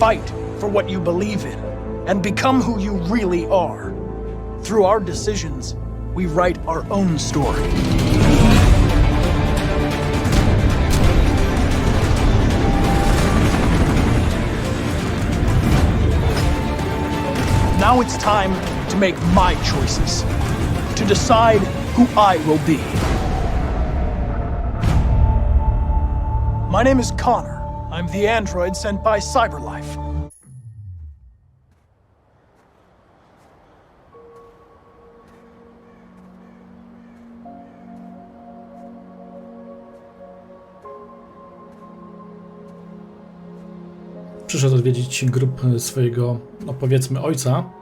fight for what you believe in and become who you really are. Through our decisions, we write our own story. Now it's time to make my choices, to decide who I will be. My name is Connor. I'm the android sent by Cyberlife. Przyszedł odwiedzić grup swojego, no powiedzmy, ojca.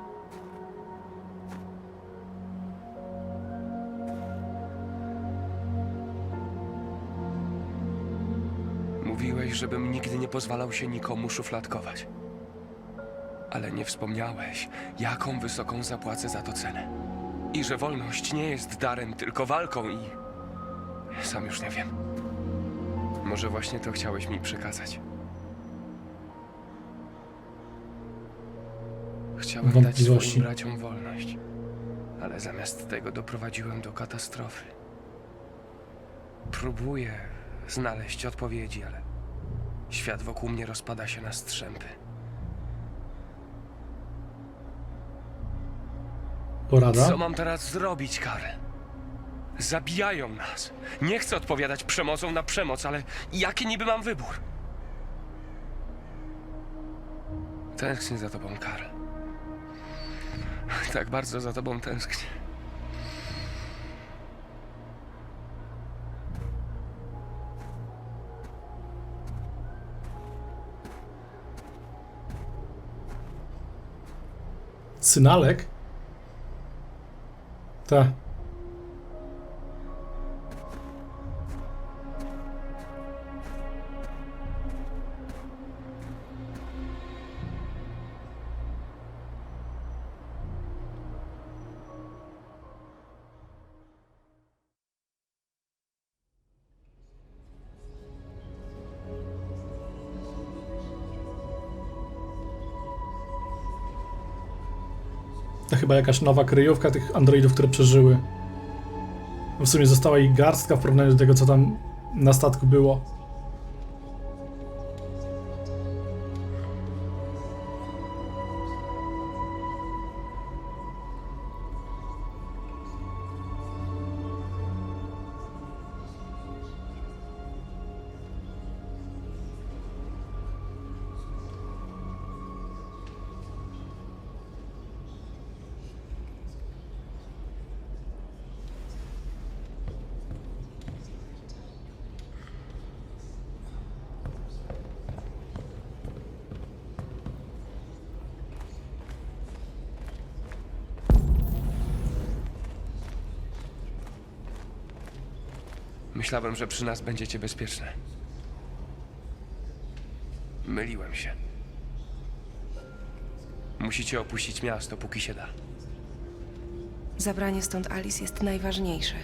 Mówiłeś, żebym nigdy nie pozwalał się nikomu szufladkować. Ale nie wspomniałeś, jaką wysoką zapłacę za to cenę. I że wolność nie jest darem, tylko walką i... Sam już nie wiem. Może właśnie to chciałeś mi przekazać. Chciałem dać Wątpliwości. swoim braciom wolność. Ale zamiast tego doprowadziłem do katastrofy. Próbuję znaleźć odpowiedzi, ale świat wokół mnie rozpada się na strzępy. Porada. Co mam teraz zrobić, Karen? Zabijają nas. Nie chcę odpowiadać przemocą na przemoc, ale jaki niby mam wybór? Tęsknię za tobą, Karen. Tak bardzo za tobą tęsknię. Synalek? Tak. To chyba jakaś nowa kryjówka tych androidów, które przeżyły. W sumie została ich garstka w porównaniu do tego, co tam na statku było. Myślałem, że przy nas będziecie bezpieczne. Myliłem się. Musicie opuścić miasto, póki się da. Zabranie stąd Alice jest najważniejsze.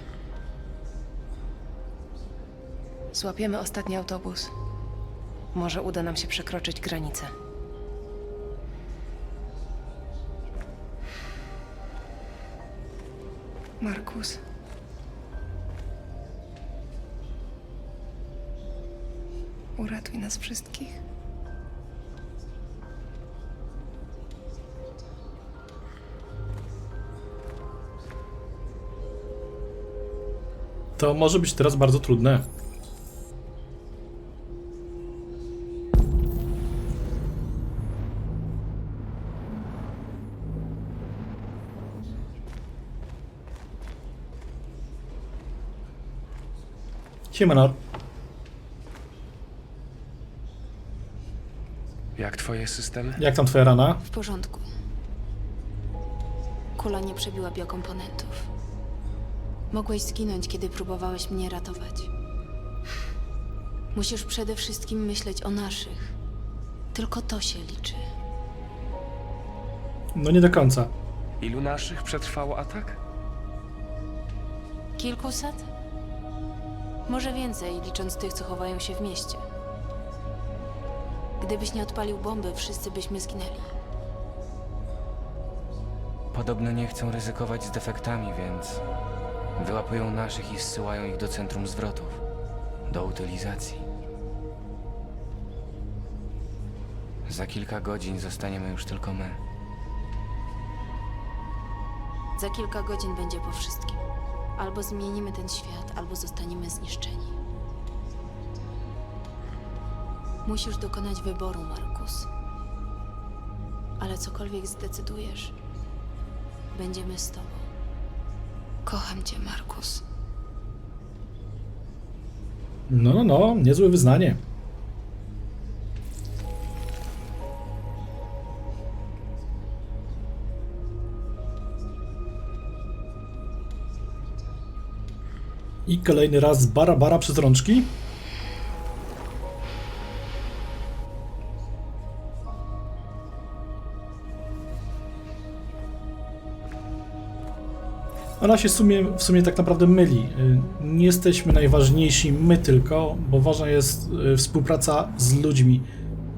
Złapiemy ostatni autobus. Może uda nam się przekroczyć granicę. Markus. Uratuj nas wszystkich. To może być teraz bardzo trudne. Siemano. Jak twoje systemy? Jak tam twoja rana? W porządku. Kula nie przebiła biokomponentów. Mogłeś zginąć, kiedy próbowałeś mnie ratować. Musisz przede wszystkim myśleć o naszych. Tylko to się liczy. No nie do końca. Ilu naszych przetrwało atak? Kilkuset? Może więcej, licząc tych, co chowają się w mieście. Gdybyś nie odpalił bomby, wszyscy byśmy zginęli. Podobno nie chcą ryzykować z defektami, więc wyłapują naszych i zsyłają ich do centrum zwrotów, do utylizacji. Za kilka godzin zostaniemy już tylko my. Za kilka godzin będzie po wszystkim. Albo zmienimy ten świat, albo zostaniemy zniszczeni. Musisz dokonać wyboru, Markus. Ale cokolwiek zdecydujesz, będziemy z tobą. Kocham cię, Markus. No, no, no, niezłe wyznanie. I kolejny raz bara bara przez rączki. Ona się w sumie, w sumie tak naprawdę myli. Y, Nie jesteśmy najważniejsi my tylko, bo ważna jest y, współpraca z ludźmi.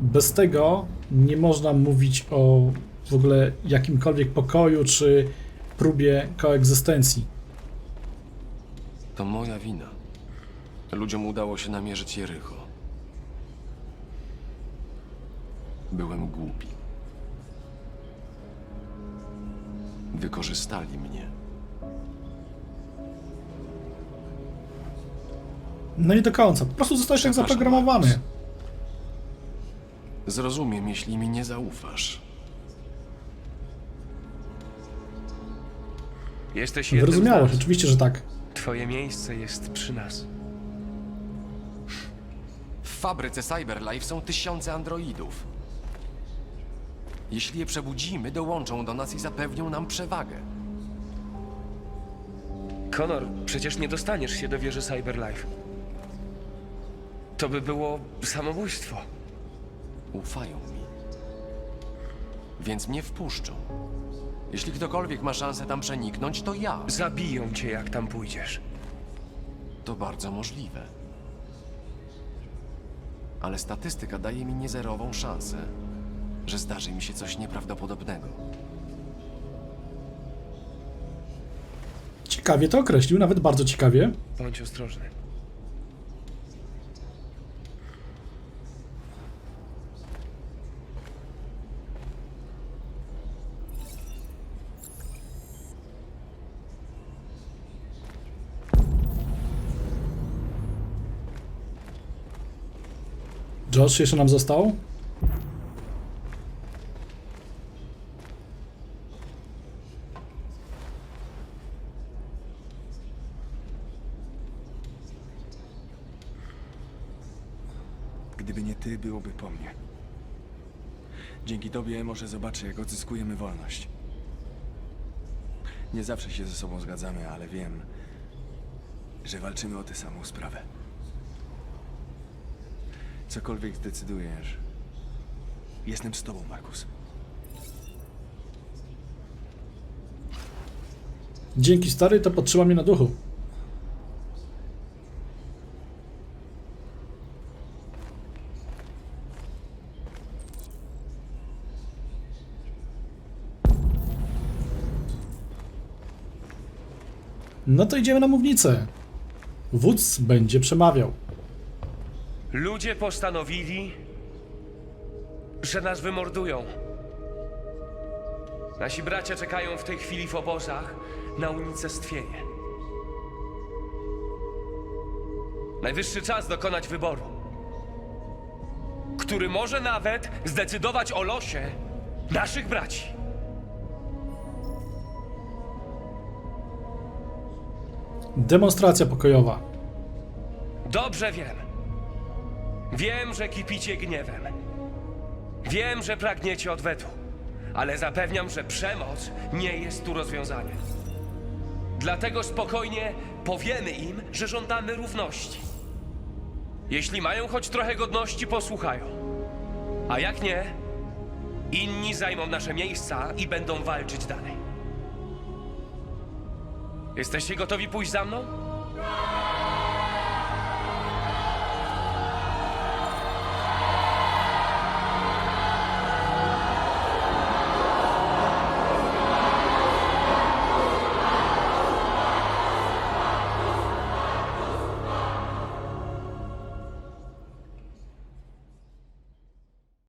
Bez tego nie można mówić o w ogóle jakimkolwiek pokoju czy próbie koegzystencji. To moja wina. Ludziom udało się namierzyć Jericho. Byłem głupi. Wykorzystali mnie. No nie do końca, po prostu zostałeś tak Przepraszam, zaprogramowany. Markus. Zrozumiem, jeśli mi nie zaufasz. Jesteś jednym z nas. oczywiście, że tak. Twoje miejsce jest przy nas. W fabryce Cyberlife są tysiące androidów. Jeśli je przebudzimy, dołączą do nas i zapewnią nam przewagę. Konor, przecież nie dostaniesz się do wieży Cyberlife. To by było samobójstwo. Ufają mi. Więc mnie wpuszczą. Jeśli ktokolwiek ma szansę tam przeniknąć, to ja. Zabiją cię, jak tam pójdziesz. To bardzo możliwe. Ale statystyka daje mi niezerową szansę, że zdarzy mi się coś nieprawdopodobnego. Ciekawie to określił, nawet bardzo ciekawie. Bądź ostrożny. Josh jeszcze nam został. Gdyby nie ty, byłoby po mnie. Dzięki tobie może zobaczę, jak odzyskujemy wolność. Nie zawsze się ze sobą zgadzamy, ale wiem, że walczymy o tę samą sprawę. Cokolwiek zdecydujesz, jestem z tobą, Markus. Dzięki stary, to podtrzyma mnie na duchu. No to idziemy na mównicę. Wódz będzie przemawiał. Ludzie postanowili, że nas wymordują. Nasi bracia czekają w tej chwili w obozach na unicestwienie. Najwyższy czas dokonać wyboru, który może nawet zdecydować o losie naszych braci. Demonstracja pokojowa. Dobrze wiem. Wiem, że kipicie gniewem. Wiem, że pragniecie odwetu. Ale zapewniam, że przemoc nie jest tu rozwiązaniem. Dlatego spokojnie powiemy im, że żądamy równości. Jeśli mają choć trochę godności, posłuchają. A jak nie, inni zajmą nasze miejsca i będą walczyć dalej. Jesteście gotowi pójść za mną?